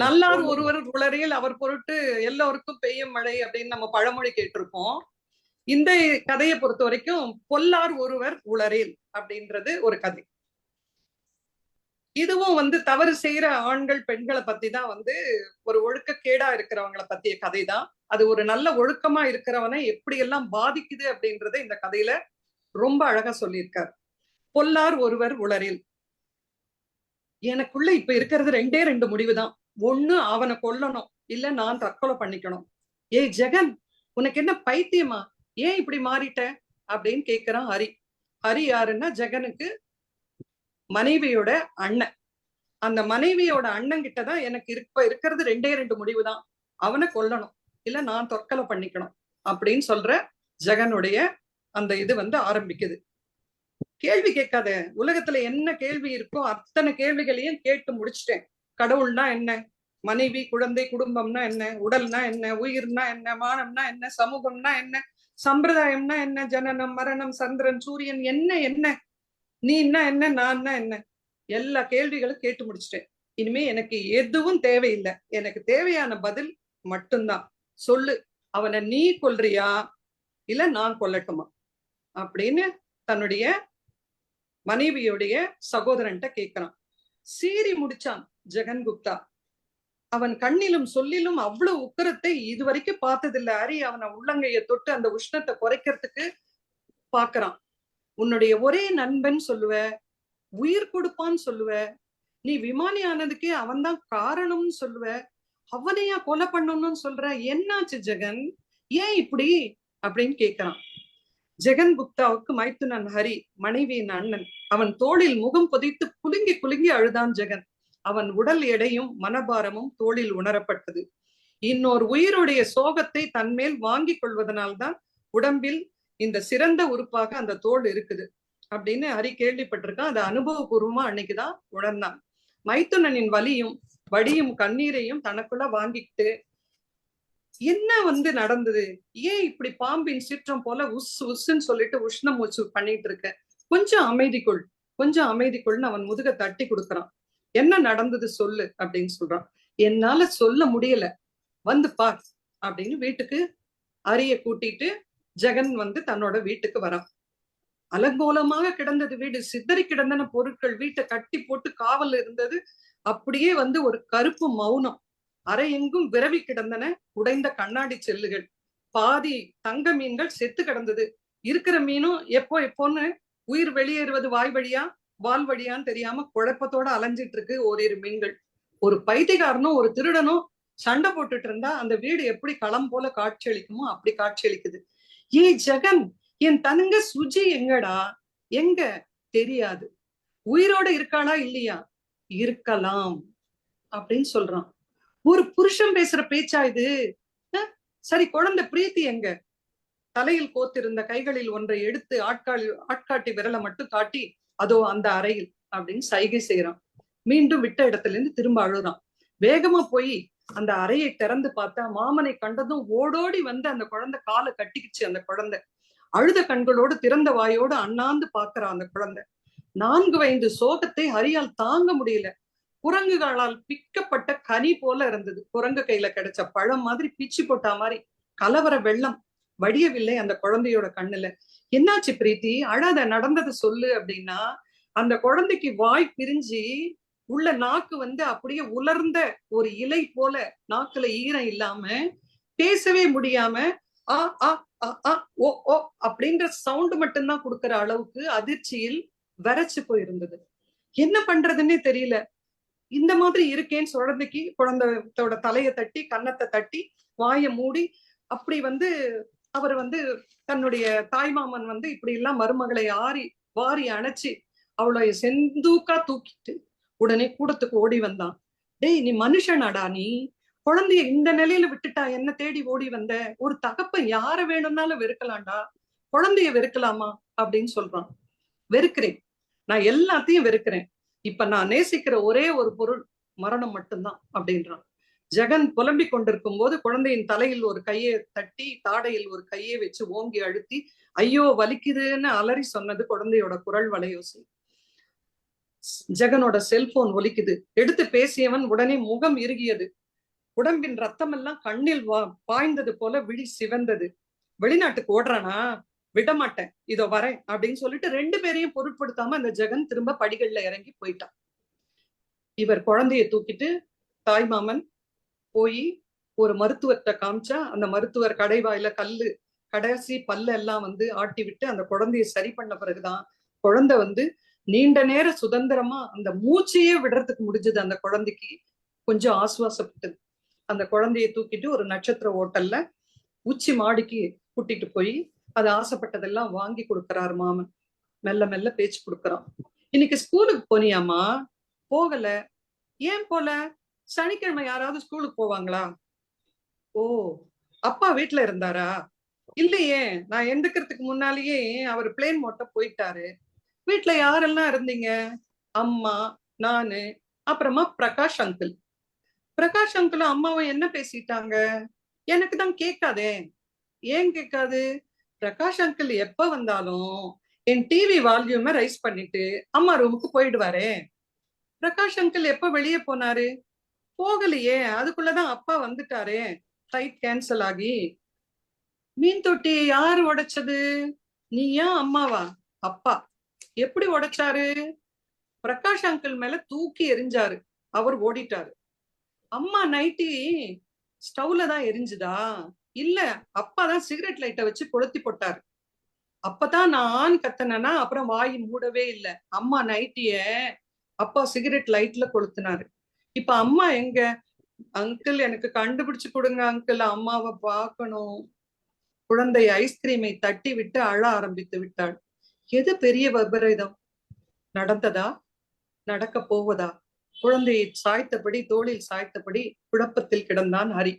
நல்லார் ஒருவர் உளறில் அவர் பொருட்டு எல்லோருக்கும் பெய்யும் மழை அப்படின்னு நம்ம பழமொழி கேட்டிருப்போம். இந்த கதையை பொறுத்த வரைக்கும் பொல்லார் ஒருவர் உளறில் அப்படின்றது ஒரு கதை. இதுவும் வந்து தவறு செய்யற ஆண்கள் பெண்களை பத்தி தான் வந்து ஒரு ஒழுக்கக்கேடா இருக்கிறவங்கள பத்திய கதை தான். அது ஒரு நல்ல ஒழுக்கமா இருக்கிறவனை எப்படி எல்லாம் பாதிக்குது அப்படின்றத இந்த கதையில ரொம்ப அழகா சொல்லியிருக்காரு. பொல்லார் ஒருவர் உளரில் எனக்குள்ள இப்ப இருக்கிறது ரெண்டே ரெண்டு முடிவுதான். ஒண்ணு அவனை கொல்லணும் இல்ல நான் தற்கொலை பண்ணிக்கணும். ஏய் ஜெகன் உனக்கு என்ன பைத்தியமா? ஏன் இப்படி மாறிட்ட? அப்படின்னு கேக்குறான் ஹரி. ஹரி யாருன்னா ஜெகனுக்கு மனைவியோட அண்ணன். அந்த மனைவியோட அண்ணன் கிட்டதான் எனக்கு இருப்ப இருக்கிறது ரெண்டே ரெண்டு முடிவு தான் அவனை கொல்லணும் இல்ல நான் தற்கொலை பண்ணிக்கணும் அப்படின்னு சொல்ற ஜெகனுடைய அந்த இது வந்து ஆரம்பிக்குது. கேள்வி கேட்காத உலகத்துல என்ன கேள்வி இருக்கோ அத்தனை கேள்விகளையும் கேட்டு முடிச்சிட்டேன். கடவுள்னா என்ன? மனைவி குழந்தை குடும்பம்னா என்ன? உடல்னா என்ன? உயிர்னா என்ன? மானம்னா என்ன? சமூகம்னா என்ன? சம்பிரதாயம்னா என்ன? ஜனனம் மரணம் சந்திரன் சூரியன் என்ன என்ன? நீன்னா என்ன? நான்னா என்ன? எல்லா கேள்விகளும் கேட்டு முடிச்சிட்டேன். இனிமே எனக்கு எதுவும் தேவையில்லை. எனக்கு தேவையான பதில் மட்டும்தான். சொல்லு. அவனை நீ கொல்றியா? இல்ல நான் கொல்லட்டுமா? அப்படின்னு தன்னுடைய மனைவியுடைய சகோதரன்ட்ட கேக்குறான். சீறி முடிச்சான் ஜெகன் குப்தா அவன் கண்ணிலும் சொல்லிலும் அவ்வளவு உக்கரத்தை இதுவரைக்கும் பார்த்ததில்ல. ஹரி அவனை உள்ளங்கைய தொட்டு அந்த உஷ்ணத்தை குறைக்கிறதுக்கு பாக்குறான் உன்னுடைய ஒரே நண்பன் சொல்லுவ உயிர் கொடுப்பான்னு சொல்லுவ நீ விமானி ஆனதுக்கே அவன்தான் காரணம்னு சொல்லுவ அவனையா கொலை பண்ணணும்னு சொல்ற என்னாச்சு ஜெகன்? ஏன் இப்படி? அப்படின்னு கேக்குறான் ஜெகன் குப்தாவுக்கு மைத்துனன் ஹரி மனைவியின் அண்ணன் அவன் தோளில் முகம் புதைத்து குலுங்கி குலுங்கி அழுதான் ஜெகன். அவன் உடல் எடையும் மனபாரமும் தோளில் உணரப்பட்டது. இன்னொரு உயிருடைய சோகத்தை தன்மேல் வாங்கி கொள்வதனால்தான் உடம்பில் இந்த சிறந்த உறுப்பாக அந்த தோல் இருக்குது அப்படின்னு ஹரி கேள்விப்பட்டிருக்கான். அதை அனுபவபூர்வமா அன்னைக்குதான் உணர்ந்தான். மைத்துனனின் வலியும் வடியும் கண்ணீரையும் தனக்குள்ள வாங்கிட்டு என்ன வந்து நடந்தது? ஏன் இப்படி பாம்பின் சீற்றம் போல உஸ் உஸ்ன்னு சொல்லிட்டு உஷ்ண மூச்சு பண்ணிட்டு இருக்க? கொஞ்சம் அமைதிக்குள் கொஞ்சம் அமைதிக்குள்னு அவன் முதுக தட்டி கொடுக்கறான். என்ன நடந்தது சொல்லு அப்படின்னு சொல்றான். என்னால சொல்ல முடியல. வந்து பார் அப்படின்னு வீட்டுக்கு அரிய கூட்டிட்டு ஜெகன் வந்து தன்னோட வீட்டுக்கு வரான். அலங்கோலமாக கிடந்தது வீடு. சித்தறி கிடந்தன பொருட்கள் வீட்டை கட்டி போட்டு காவல் இருந்தது. அப்படியே வந்து ஒரு கருப்பு மௌனம். அரை எங்கும் விரவி கிடந்தன உடைந்த கண்ணாடி செல்லுகள். பாதி தங்க மீன்கள் செத்து கிடந்தது. இருக்கிற மீனும் எப்போ எப்போன்னு உயிர் வெளியேறுவது வாய் வழியா? வால் வழியான்னு தெரியாம குழப்பத்தோட அலைஞ்சிட்டு இருக்கு ஓரிரு மீன்கள். ஒரு பைத்தியக்காரனும் ஒரு திருடனும் சண்டை போட்டுட்டு இருந்தா அந்த வீடு எப்படி களம் போல காட்சியளிக்குமோ அப்படி காட்சியளிக்குது. ஏ ஜெகன் என் தனுங்க சுஜி எங்கடா? எங்க? தெரியாது. உயிரோட இருக்காளா இல்லையா? இருக்கலாம் அப்படின்னு சொல்றான். ஒரு புருஷன் பேசுற பேச்சா இது? சரி குழந்தை பிரீத்தி எங்க? தலையில் கோத்திருந்த கைகளில் ஒன்றை எடுத்து ஆட்காளி ஆட்காட்டி விரலை மட்டும் காட்டி அதோ அந்த அறையில் அப்படின்னு சைகை செய்யறான் மீண்டும் விட்ட இடத்துல இருந்து திரும்ப அழுறான். வேகமா போய் அந்த அறையை திறந்து பார்த்தா மாமனை கண்டதும் ஓடோடி வந்து அந்த குழந்தை காலை கட்டிக்கிச்சு அந்த குழந்தை. அழுத கண்களோடு திறந்த வாயோடு அண்ணாந்து பாக்குறான் அந்த குழந்தை. நான்கு வயது சோகத்தை ஹரியால் தாங்க முடியல. குரங்குகளால் பிக்கப்பட்ட கனி போல இருந்தது. குரங்கு கையில கிடைச்ச பழம் மாதிரி பிச்சு போட்டா மாதிரி கலவர வெள்ளம் வடியவில்லை அந்த குழந்தையோட கண்ணுல. என்னாச்சு பிரீத்தி? அழாத நடந்ததை சொல்லு அப்படின்னா அந்த குழந்தைக்கு வாய் பிரிஞ்சு உள்ள நாக்கு வந்து அப்படியே உலர்ந்த ஒரு இலை போல நாக்குல ஈரம் இல்லாம பேசவே முடியாம ஆ ஆ ஆ, ஓ ஓ அப்படின்ற சவுண்ட் மட்டும்தான் கொடுக்கற அளவுக்கு அதிர்ச்சியில் வரைச்சு போயிருந்தது. என்ன பண்றதுன்னே தெரியல. இந்த மாதிரி இருக்கேன்னு குழந்தைக்கு குழந்தையோட தலையை தட்டி கன்னத்தை தட்டி வாயை மூடி அப்படி வந்து அவர் வந்து தன்னுடைய தாய்மாமன் வந்து இப்படி எல்லாம் மருமகளை ஆறி வாரி அணைச்சு அவளை செந்தூக்கா தூக்கிட்டு உடனே கூடத்துக்கு ஓடி வந்தான். டேய் நீ மனுஷனாடா நீ? குழந்தைய இந்த நிலையில விட்டுட்டா என்ன தேடி ஓடி வந்த? ஒரு தகப்பன் யார வேணும்னாலும் வெறுக்கலாம்டா. குழந்தைய வெறுக்கலாமா? அப்படின்னு சொல்றான். வெறுக்கிறேன். நான் எல்லாத்தையும் வெறுக்கிறேன். இப்ப நான் நேசிக்கிற ஒரே ஒரு பொருள் மரணம் மட்டும்தான் அப்படின்றான். ஜெகன் புலம்பிக் கொண்டிருக்கும் போது குழந்தையின் தலையில் ஒரு கையை தட்டி தாடையில் ஒரு கையை வச்சு ஓங்கி அழுத்தி ஐயோ வலிக்குதுன்னு அலறி சொன்னது குழந்தையோட குரல் வலையோசி. ஜெகனோட செல்போன் ஒலிக்குது. எடுத்து பேசியவன் உடனே முகம் இறுகியது. உடம்பின் ரத்தம் எல்லாம் கண்ணில் வா பாய்ந்தது போல விழி சிவந்தது. வெளிநாட்டுக்கு ஓடுறானா? விடமாட்டேன். இதோ வரேன் அப்படின்னு சொல்லிட்டு ரெண்டு பேரையும் பொருட்படுத்தாம அந்த ஜெகன் திரும்ப படிகள்ல இறங்கி போயிட்டான். இவர் குழந்தைய தூக்கிட்டு தாய்மாமன் போய் ஒரு மருத்துவர்கிட்ட காமிச்சா அந்த மருத்துவர் கடைவாயில கல்லு கடைசி பல்ல எல்லாம் வந்து ஆட்டி விட்டு அந்த குழந்தைய சரி பண்ண பிறகுதான் குழந்தை வந்து நீண்ட நேர சுதந்திரமா அந்த மூச்சையே விடுறதுக்கு முடிஞ்சது அந்த குழந்தைக்கு. கொஞ்சம் ஆசுவாசப்பட்டது. அந்த குழந்தைய தூக்கிட்டு ஒரு நட்சத்திர ஓட்டல்ல உச்சி மாடிக்கு கூட்டிட்டு போய் அது ஆசைப்பட்டதெல்லாம் வாங்கி கொடுக்கறாரு மாமன். மெல்ல மெல்ல பேச்சு கொடுக்கறான். இன்னைக்கு ஸ்கூலுக்கு போனியாமா போகல. ஏன் போல? சனிக்கிழமை யாராவது ஸ்கூலுக்கு போவாங்களா? ஓ அப்பா வீட்ல இருந்தாரா? இல்லையே நான் எந்திக்கிறதுக்கு முன்னாலேயே அவர் பிளேன் மோட்ட போயிட்டாரு. வீட்ல யாரெல்லாம் இருந்தீங்க? அம்மா நானு அப்புறமா பிரகாஷ் அங்கிள் பிரகாஷ் அங்கிளும் அம்மாவும் என்ன பேசிட்டாங்க? எனக்கு தான் கேட்காதே. ஏன் கேட்காது? பிரகாஷ் அங்கிள் எப்ப வந்தாலும் என் டிவி வால்யூமை ரைஸ் பண்ணிட்டு அம்மா ரூமுக்கு போயிடுவாரே. பிரகாஷ் அங்கிள் எப்ப வெளியே போனாரு? போகலையே அதுக்குள்ளதான் அப்பா வந்துட்டாரே ஃபிளைட் கேன்சல் ஆகி. மீன் தொட்டி யாரு உடைச்சது? நீயா அம்மாவா? அப்பா. எப்படி உடைச்சாரு? பிரகாஷ் அங்கிள் மேல தூக்கி எரிஞ்சாரு. அவர் ஓடிட்டாரு. அம்மா நைட்டி ஸ்டவ்ல தான் எரிஞ்சுதா? இல்ல அப்பா தான் சிகரெட் லைட்டை வச்சு கொளுத்தி போட்டாரு. அப்பதான் நான் கத்தனா அப்புறம் வாய் மூடவே இல்லை. அம்மா நைட்டிய அப்பா சிகரெட் லைட்ல கொளுத்தினாரு. இப்ப அம்மா எங்க? அங்கிள் எனக்கு கண்டுபிடிச்சு கொடுங்க அங்கிள். அம்மாவை பார்க்கணும். குழந்தை ஐஸ்கிரீமை தட்டி விட்டு அழ ஆரம்பித்து விட்டாள். எது பெரிய விபரீதம்? நடந்ததா? நடக்க போவதா? குழந்தையை சாய்த்தபடி தோளில் சாய்த்தபடி குழப்பத்தில் கிடந்தான் ஹரி.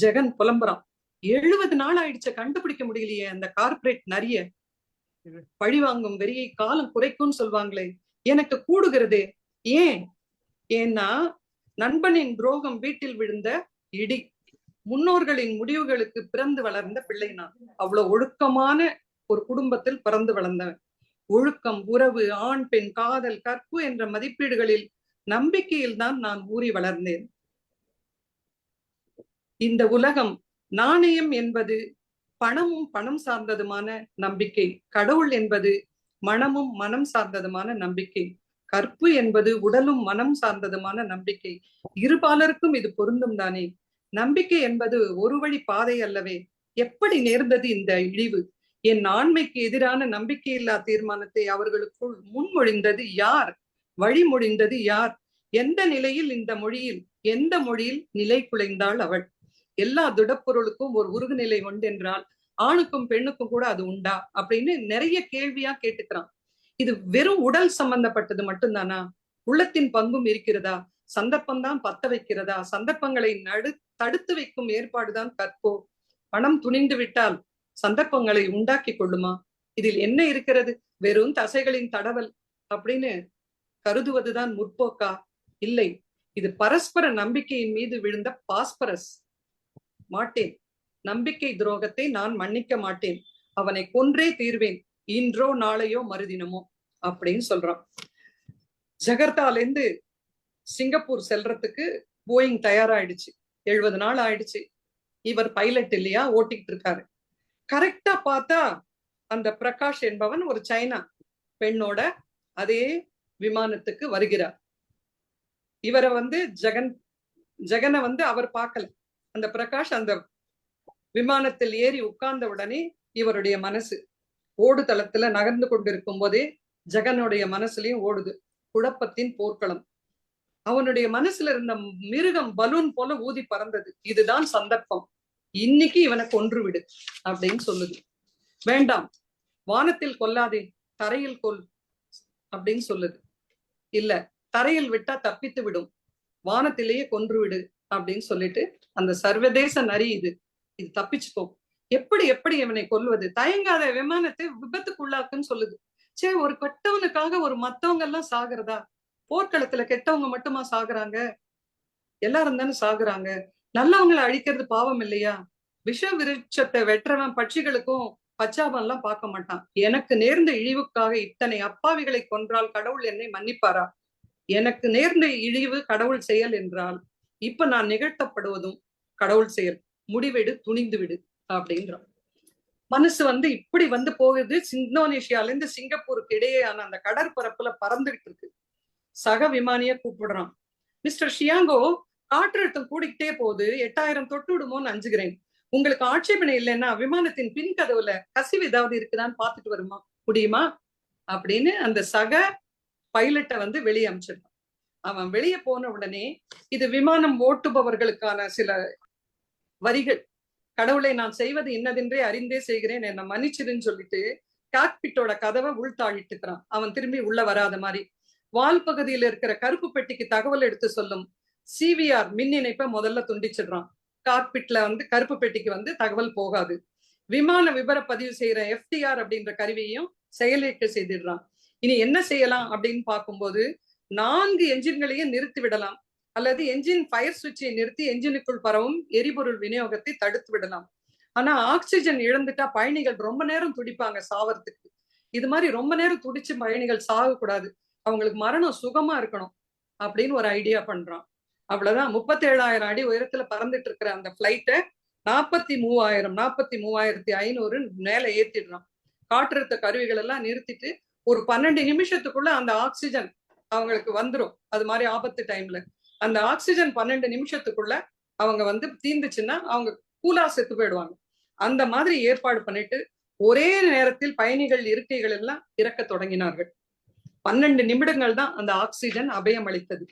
ஜெகன் புலம்புறான். எழுபது நாள் ஆயிடுச்ச கண்டுபிடிக்க முடியலையே அந்த கார்ப்பரேட் நரிய. பழி வாங்கும் வெறியை காலம் குறைக்கும்னு சொல்வாங்களே எனக்கு கூடுகிறதே. ஏன்? ஏன்னா நண்பனின் துரோகம் வீட்டில் விழுந்த இடி முன்னோர்களின் முடிவுகளுக்கு பிறந்து வளர்ந்த பிள்ளை நான் அவ்வளவு ஒழுக்கமான ஒரு குடும்பத்தில் பிறந்து வளர்ந்தவன். ஒழுக்கம் உறவு ஆண் பெண் காதல் கற்பு என்ற மதிப்பீடுகளில் நம்பிக்கையில் தான் நான் ஊறி வளர்ந்தேன். இந்த உலகம் நாணயம் என்பது பணமும் பணம் சார்ந்ததுமான நம்பிக்கை. கடவுள் என்பது மனமும் மனம் சார்ந்ததுமான நம்பிக்கை. கற்பு என்பது உடலும் மனம் சார்ந்ததுமான நம்பிக்கை. இருபாலருக்கும் இது பொருந்தும் தானே? நம்பிக்கை என்பது ஒரு வழி பாதை அல்லவே. எப்படி நேர்ந்தது இந்த இழிவு? என் ஆண்மைக்கு எதிரான நம்பிக்கையில்லா தீர்மானத்தை அவர்களுக்குள் முன்மொழிந்தது யார்? வழிமொழிந்தது யார்? எந்த நிலையில் இந்த மொழியில்? எந்த மொழியில் நிலை குலைந்தாள் அவள்? எல்லா திடப்பொருளுக்கும் ஒரு உருகுநிலை உண்டென்றால் ஆணுக்கும் பெண்ணுக்கும் கூட அது உண்டா? அப்படின்னு நிறைய கேள்வியா கேட்டுக்கிறான். இது வெறும் உடல் சம்பந்தப்பட்டது மட்டும்தானா? உள்ளத்தின் பங்கும் இருக்கிறதா? சந்தர்ப்பம்தான் பத்த வைக்கிறதா? சந்தர்ப்பங்களை நடு தடுத்து வைக்கும் ஏற்பாடுதான் கற்போ? பணம் துணிந்து விட்டால் சந்தர்ப்பங்களை உண்டாக்கி கொள்ளுமா? இதில் என்ன இருக்கிறது? வெறும் தசைகளின் தடவல் அப்படின்னு கருதுவதுதான் முற்போக்கா? இல்லை. இது பரஸ்பர நம்பிக்கையின் மீது விழுந்த பாஸ்பரஸ். மாட்டேன். நம்பிக்கை துரோகத்தை நான் மன்னிக்க மாட்டேன். அவனை கொன்றே தீர்வேன். இன்றோ நாளையோ மறுதினமோ அப்படின்னு சொல்றான். ஜகர்த்தால இருந்து சிங்கப்பூர் செல்றதுக்கு போயிங் தயாராயிடுச்சு. எழுபது நாள் ஆயிடுச்சு. இவர் பைலட் இல்லையா? ஓட்டிக்கிட்டு இருக்காரு. கரெக்டா பார்த்தா அந்த பிரகாஷ் என்பவன் ஒரு சைனா பெண்ணோட அதே விமானத்துக்கு வருகிறார். இவரை வந்து ஜெகன் ஜெகனை வந்து அவர் பார்க்கல. அந்த பிரகாஷ் அந்த விமானத்தில் ஏறி உட்கார்ந்த உடனே இவருடைய மனசு ஓடு தளத்துல நகர்ந்து கொண்டிருக்கும் போதே ஜெகனுடைய மனசுலயும் ஓடுது. குழப்பத்தின் போர்க்களம். அவனுடைய மனசுல இருந்த மிருகம் பலூன் போல ஊதி பறந்தது. இதுதான் சந்தர்ப்பம். இன்னைக்கு இவனை கொன்று விடு அப்படின்னு சொல்லுது. வேண்டாம். வானத்தில் கொல்லாதே. தரையில் கொல் அப்படின்னு சொல்லுது. இல்ல தரையில் விட்டா தப்பித்து விடும். வானத்திலேயே கொன்று விடு அப்படின்னு சொல்லிட்டு அந்த சர்வதேச நரி இது. இது தப்பிச்சுக்கோ. எப்படி எப்படி இவனை கொல்வது? தயங்காத விமானத்தை விபத்துக்குள்ளாக்குன்னு சொல்லுது. சே ஒரு கெட்டவனுக்காக ஒரு மத்தவங்க எல்லாம் சாகுறதா? போர்க்களத்துல கெட்டவங்க மட்டுமா சாகுறாங்க? எல்லாரும் தானே சாகுறாங்க. நல்லவங்களை அழிக்கிறது பாவம் இல்லையா? விஷ விருட்சத்தை வெட்டுறவன் பட்சிகளுக்கும் பச்சாபம் எல்லாம் பார்க்க மாட்டான். எனக்கு நேர்ந்த இழிவுக்காக இத்தனை அப்பாவிகளை கொன்றால் கடவுள் என்னை மன்னிப்பாரா? எனக்கு நேர்ந்த இழிவு கடவுள் செயல் என்றால் இப்ப நான் நிகழ்த்தப்படுவதும் கடவுள் செயல். முடிவெடு துணிந்து விடு அப்படின்றான் மனசு வந்து இப்படி வந்து போகுது. இந்தோனேஷியால இருந்து சிங்கப்பூருக்கு இடையேயான அந்த கடற்பரப்புல பறந்துகிட்டு இருக்கு. சக விமானிய கூப்பிடுறான். மிஸ்டர் ஷியாங்கோ காற்றழுத்தம் கூடிக்கிட்டே போகுது. எட்டாயிரம் தொட்டு விடுமோன்னு அஞ்சுகிறேன். உங்களுக்கு ஆட்சேபனை இல்லைன்னா விமானத்தின் பின் கதவுல கசிவு ஏதாவது இருக்குதான்னு பாத்துட்டு வருமா? முடியுமா? அப்படின்னு அந்த சக பைலட்டை வந்து வெளியே அனுப்பிச்சிருக்கான் அவன் வெளியே போன உடனே இது விமானம் ஓட்டுபவர்களுக்கான சில வரிகள். கடவுளை நான் செய்வது இன்னதென்றே அறிந்தே செய்கிறேன் என்னை மன்னிச்சிருன்னு சொல்லிட்டு காக்பிட்டோட கதவை உள்தாழிட்டுக்கிறான் அவன் திரும்பி உள்ள வராத மாதிரி. வால் பகுதியில இருக்கிற கருப்பு பெட்டிக்கு தகவல் எடுத்து சொல்லும். சிவிஆர் மின் இணைப்பை முதல்ல துண்டிச்சிடுறான். காக்பிட்ல வந்து கருப்பு பெட்டிக்கு வந்து தகவல் போகாது. விமான விவர பதிவு செய்யற எஃப்டிஆர் அப்படின்ற கருவியையும் செயலிழக்க செய்திடுறான். இனி என்ன செய்யலாம் அப்படின்னு பார்க்கும்போது நான்கு என்ஜின்களையும் நிறுத்தி விடலாம் அல்லது என்ஜின் ஃபயர் சுவிட்சை நிறுத்தி என்ஜினுக்குள் பரவும் எரிபொருள் விநியோகத்தை தடுத்து விடலாம். ஆனா ஆக்சிஜன் இழந்துட்டா பயணிகள் ரொம்ப நேரம் துடிப்பாங்க சாவறதுக்கு இது மாதிரி ரொம்ப நேரம் துடிச்சு பயணிகள் சாகக்கூடாது. அவங்களுக்கு மரணம் சுகமா இருக்கணும் அப்படின்னு ஒரு ஐடியா பண்றான். அவ்வளவுதான். முப்பத்தேழாயிரம் அடி உயரத்துல பறந்துட்டு இருக்கிற அந்த ஃபிளைட்டை நாற்பத்தி மூவாயிரம் நாற்பத்தி மூவாயிரத்தி ஐநூறு மேல ஏத்திடுறான். காற்றழுத்த கருவிகள் எல்லாம் நிறுத்திட்டு ஒரு பன்னெண்டு நிமிஷத்துக்குள்ள அந்த ஆக்சிஜன் அவங்களுக்கு வந்துடும் அது மாதிரி ஆபத்து டைம்ல அந்த ஆக்சிஜன் பன்னெண்டு நிமிஷத்துக்குள்ள அவங்க வந்து தீந்துச்சுன்னா அவங்க கூலா செத்து போயிடுவாங்க. அந்த மாதிரி ஏற்பாடு பண்ணிட்டு ஒரே நேரத்தில் பயணிகள் இருக்கைகள் எல்லாம் இறக்க தொடங்கினார்கள். பன்னெண்டு நிமிடங்கள் தான் அந்த ஆக்சிஜன் அபயம் அளித்தது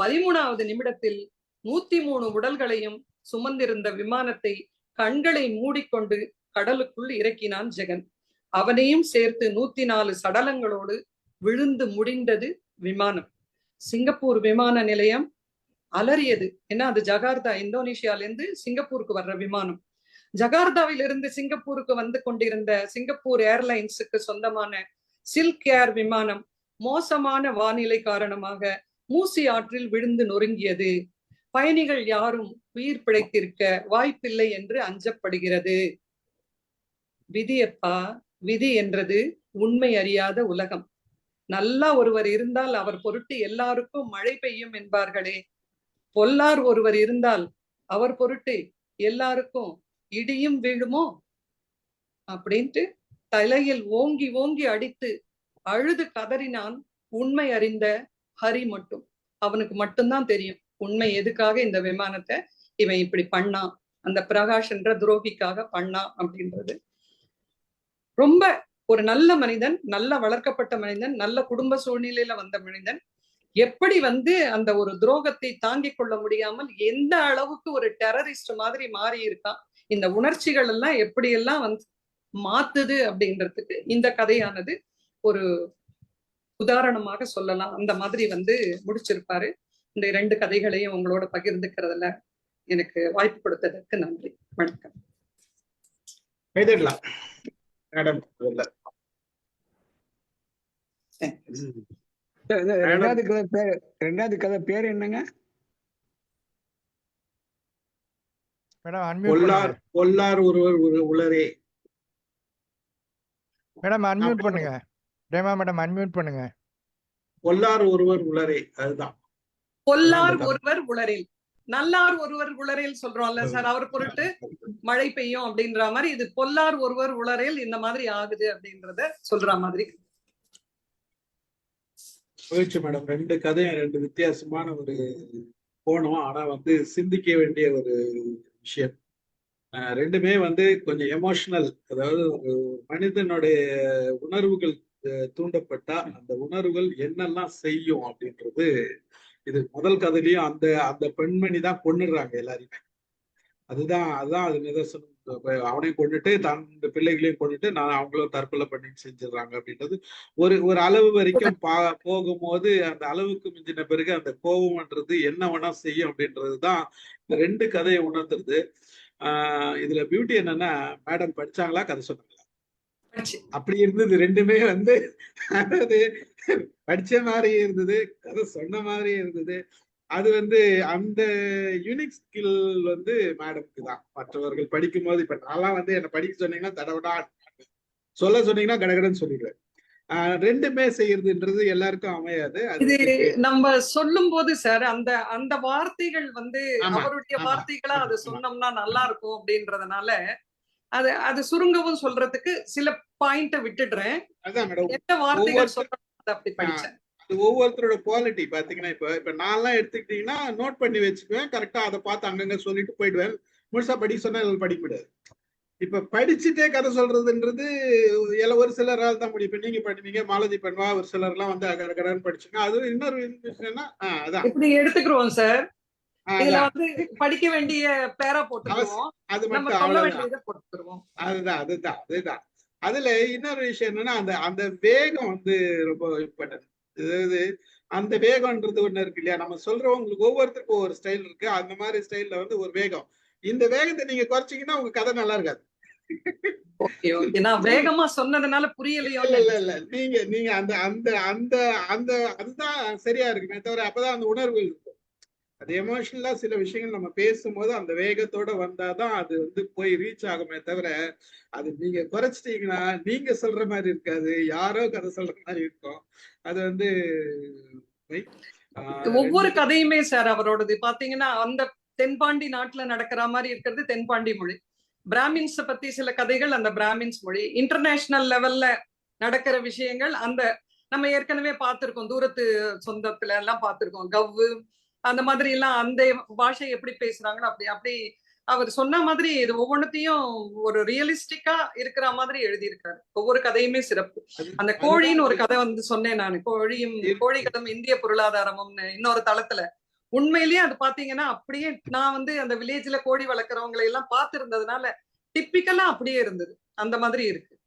பதிமூணாவது நிமிடத்தில் நூத்தி மூணு உடல்களையும் சுமந்திருந்த விமானத்தை கண்களை மூடிக்கொண்டு கடலுக்குள் இறக்கினான் ஜெகன். அவனையும் சேர்த்து நூத்தி நாலு சடலங்களோடு விழுந்து முடிந்தது விமானம். சிங்கப்பூர் விமான நிலையம் அலறியது. ஏன்னா அது ஜகார்தா இந்தோனேஷியால இருந்து சிங்கப்பூருக்கு வர்ற விமானம். ஜகார்தாவில் இருந்து சிங்கப்பூருக்கு வந்து கொண்டிருந்த சிங்கப்பூர் ஏர்லைன்ஸுக்கு சொந்தமான சில்க் ஏர் விமானம் மோசமான வானிலை காரணமாக மூசி ஆற்றில் விழுந்து நொறுங்கியது. பயணிகள் யாரும் உயிர் பிழைத்திருக்க வாய்ப்பில்லை என்று அஞ்சப்படுகிறது. விதியப்பா விதி என்றது உண்மை அறியாத உலகம். நல்லா ஒருவர் இருந்தால் அவர் பொருட்டு எல்லாருக்கும் மழை பெய்யும் என்பார்களே. பொல்லார் ஒருவர் இருந்தால் அவர் பொருட்டு எல்லாருக்கும் இடியும் வீழுமோ? அப்படின்ட்டு தலையில் ஓங்கி ஓங்கி அடித்து அழுது கதறினான் உண்மை அறிந்த ஹரி மட்டும். அவனுக்கு மட்டும்தான் தெரியும் உண்மை எதுக்காக இந்த விமானத்தை இவன் இப்படி பண்ணான் அந்த பிரகாஷ் என்ற துரோகிக்காக பண்ணான் அப்படின்றது. ரொம்ப ஒரு நல்ல மனிதன் நல்ல வளர்க்கப்பட்ட மனிதன் நல்ல குடும்ப சூழ்நிலையில வந்த மனிதன் எப்படி வந்து அந்த ஒரு துரோகத்தை தாங்கிக் கொள்ள முடியாமல் எந்த அளவுக்கு ஒரு டெரரிஸ்ட் மாதிரி மாறி இருக்கான் இந்த உணர்ச்சிகள் எல்லாம் எப்படி எல்லாம் வந்து மாத்துது அப்படின்றதுக்கு இந்த கதையானது ஒரு உதாரணமாக சொல்லலாம். அந்த மாதிரி வந்து முடிச்சிருப்பாரு. இந்த இரண்டு கதைகளையும் உங்களோட பகிர்ந்துக்கிறதுல எனக்கு வாய்ப்பு கொடுத்ததற்கு நன்றி. வணக்கம். கைதட்டலாம் மேடம் ரெண்டாவது கதை பேர் ரெண்டாவது கதை பேர் என்னங்க? மேடம் அன்மியூட் பொல்லார் பண்ணுங்க. பொல்லார் ஒருவர் ஒரு உளரே மேடம் அன்மியூட் பண்ணுங்க. மேடம் அன்மியூட் பண்ணுங்க. பொல்லார் ஒருவர் உளரே அதுதான். பொல்லார். ஒருவர் உளரில் நல்லார் ஒருவர் உளரில் சொல்றோம்ல சார் அவர் பொருட்டு மழை பெய்யும் அப்படின்ற மாதிரி இது பொல்லார் ஒருவர் உளரில் இந்த மாதிரி ஆகுது அப்படின்றத சொல்ற மாதிரி. மகிழ்ச்சி மேடம். ரெண்டு கதையும் ரெண்டு வித்தியாசமான ஒரு கோணம். ஆனா வந்து சிந்திக்க வேண்டிய ஒரு விஷயம். ரெண்டுமே வந்து கொஞ்சம் எமோஷனல் அதாவது ஒரு மனிதனுடைய உணர்வுகள் தூண்டப்பட்டா அந்த உணர்வுகள் என்னெல்லாம் செய்யும் அப்படின்றது இது முதல் கதையிலயும் அந்த அந்த பெண்மணி தான் கொன்னுடுறாங்க எல்லாரையுமே. அதுதான் அதுதான் அது நிதர்சனம். அவனையும் கொண்டுட்டு தன் பிள்ளைகளையும் கொண்டுட்டு நான் அவங்களும் தற்கொலை பண்ணி செஞ்சிடறாங்க அப்படின்றது ஒரு ஒரு அளவு வரைக்கும் பா போகும்போது அந்த அளவுக்கு மிஞ்சின பிறகு அந்த கோபம்ன்றது என்ன வேணா செய்யும் அப்படின்றது தான் இந்த ரெண்டு கதையை உணர்த்துறது. ஆஹ் இதுல பியூட்டி என்னன்னா மேடம் படிச்சாங்களா? கதை சொன்னாங்களா? அப்படி இருந்தது ரெண்டுமே வந்து அதாவது படிச்ச மாதிரி இருந்தது கதை சொன்ன மாதிரி இருந்தது. அது வந்து அந்த யூனிக் ஸ்கில் வந்து மேடம்க்கு தான். மற்றவர்கள் படிக்கும் போது இப்ப நான்லாம் வந்து என்ன படிக்க சொன்னீங்கன்னா தடவடா சொல்ல சொன்னீங்கன்னா கடகடன்னு சொல்லிடுவேன். ரெண்டுமே செய்யறதுன்றது எல்லாருக்கும் அமையாது. இது நம்ம சொல்லும் போது சார் அந்த அந்த வார்த்தைகள் வந்து அவருடைய வார்த்தைகளா அது. சொன்னோம்னா நல்லா இருக்கும் அப்படின்றதுனால அது அது சுருங்கவும் சொல்றதுக்கு சில பாயிண்ட விட்டுடுறேன். எந்த வார்த்தைகள் அதை அப்படி படிச்சேன். ஒவ்வொருத்தரோட குவாலிட்டி பாத்தீங்கன்னா இப்ப இப்ப நான்லாம் எடுத்துக்கிட்டீங்கன்னா நோட் பண்ணி வச்சுக்குவேன். கரெக்டா அதை பார்த்து அங்கங்க சொல்லிட்டு போயிடுவேன். முழுசா படிக்க சொன்னா படிக்க முடியாது. இப்ப படிச்சுட்டே கதை சொல்றதுன்றது எல்லா ஒரு சிலரால் தான் முடியும். இப்ப நீங்க பண்ணுவீங்க மாலதி பண்ணுவா ஒரு சிலர் எல்லாம் வந்து கடகடன்னு படிச்சுங்க அது இன்னொரு ஆஹ் அதான். இப்படி எடுத்துக்கிறோம் சார். இதுல. வந்து படிக்க வேண்டிய பேரா போட்டுக்குவோம் அது மட்டும் அவ்வளவுதான். போட்டுருவோம் அதுதான் அதுதான் அதுதான். அதுல இன்னொரு விஷயம் என்னன்னா அந்த அந்த வேகம் வந்து ரொம்ப இம்பார்ட்டன்ட் அதாவது அந்த வேகம்ன்றது ஒண்ணு இருக்கு இல்லையா? நம்ம சொல்றவங்களுக்கு ஒவ்வொருத்தருக்கும் ஒரு ஸ்டைல் இருக்கு. அந்த மாதிரி ஸ்டைல்ல வந்து ஒரு வேகம். இந்த வேகத்தை நீங்க குறைச்சீங்கன்னா உங்க கதை நல்லா இருக்காது. வேகமா சொன்னதுனால புரியலையோ இல்ல இல்ல இல்ல. நீங்க நீங்க அந்த அந்த அந்த அந்த அதுதான் சரியா இருக்குமே தவிர அப்பதான் அந்த உணர்வு அது எமோஷனலா சில விஷயங்கள் நம்ம பேசும்போது அந்த வேகத்தோட வந்தாதான் அது வந்து போய் ரீச் ஆகுமே தவிர அது நீங்க குறைச்சிட்டீங்கன்னா நீங்க சொல்ற மாதிரி இருக்காது. யாரோ கதை சொல்ற மாதிரி இருக்கும். அது வந்து ஒவ்வொரு கதையுமே சார் அவரோடது. பாத்தீங்கன்னா அந்த தென்பாண்டி நாட்டுல நடக்கிற மாதிரி இருக்கிறது தென்பாண்டி மொழி. பிராமின்ஸ பத்தி சில கதைகள் அந்த பிராமின்ஸ் மொழி. இன்டர்நேஷனல் லெவல்ல நடக்கிற விஷயங்கள் அந்த நம்ம ஏற்கனவே பார்த்திருக்கோம். தூரத்து சொந்தத்துல எல்லாம் பார்த்திருக்கோம். கவ்வு அந்த மாதிரி எல்லாம் அந்த பாஷை எப்படி பேசுறாங்களோ அப்படி அப்படி அவர் சொன்ன மாதிரி இது ஒவ்வொன்றத்தையும் ஒரு ரியலிஸ்டிக்கா இருக்கிற மாதிரி எழுதியிருக்காரு. ஒவ்வொரு கதையுமே சிறப்பு. அந்த கோழின்னு ஒரு கதை வந்து சொன்னேன் நான். கோழியும் இருக்கு. கோழிகளும் இந்திய பொருளாதாரமும்னு இன்னொரு தளத்துல. உண்மையிலேயே அது பாத்தீங்கன்னா அப்படியே நான் வந்து அந்த வில்லேஜ்ல கோழி வளர்க்குறவங்களை எல்லாம் பார்த்திருந்ததுனால டிப்பிக்கலா அப்படியே இருந்தது. அந்த மாதிரி இருக்கு.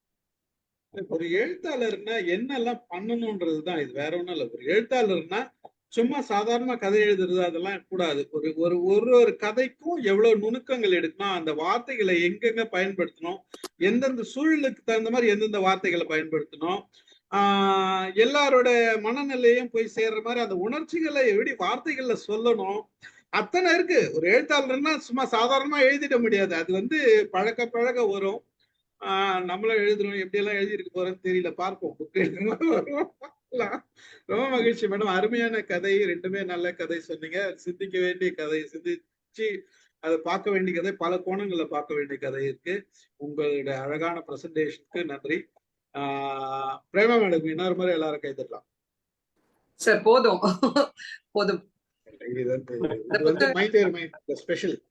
ஒரு எழுத்தாளர்னா என்னெல்லாம் பண்ணணும்ன்றதுதான் இது. வேற ஒண்ணும் இல்ல. ஒரு எழுத்தாளர்னா சும்மா சாதாரண கதை எழுதுறது அதெல்லாம் கூடாது. ஒரு ஒரு ஒரு ஒரு கதைக்கும் எவ்வளவு நுணுக்கங்கள் எடுக்கணும் அந்த வார்த்தைகளை எங்கெங்க பயன்படுத்தணும் எந்தெந்த சூழலுக்கு தகுந்த மாதிரி எந்தெந்த வார்த்தைகளை பயன்படுத்தணும் ஆஹ் எல்லாரோட மனநிலையும் போய் சேர்ற மாதிரி அந்த உணர்ச்சிகளை எப்படி வார்த்தைகள்ல சொல்லணும் அத்தனை இருக்கு. ஒரு எழுத்தாளர்னா சும்மா சாதாரணமா எழுதிட முடியாது. அது வந்து பழக்க பழக வரும். ஆஹ் நம்மளும் எழுதுறோம் எப்படி எல்லாம் எழுதியிருக்க போறோம்னு தெரியல. பார்ப்போம். புக் ரொம்ப மகிழ்ச்சி மேடம். அருமையான கதை. ரெண்டுமே நல்ல கதை சொன்னீங்க. சிந்திக்க வேண்டிய கதை சிந்திச்சு அதை பார்க்க வேண்டிய கதை பல கோணங்கள்ல பார்க்க வேண்டிய கதை இருக்கு. உங்களுடைய அழகான பிரசன்டேஷனுக்கு நன்றி. ஆஹ் பிரேமா மேடம் இன்னொரு முறை எல்லாரும் கைதட்டலாம். சார் போதும். போதும். ஸ்பெஷல்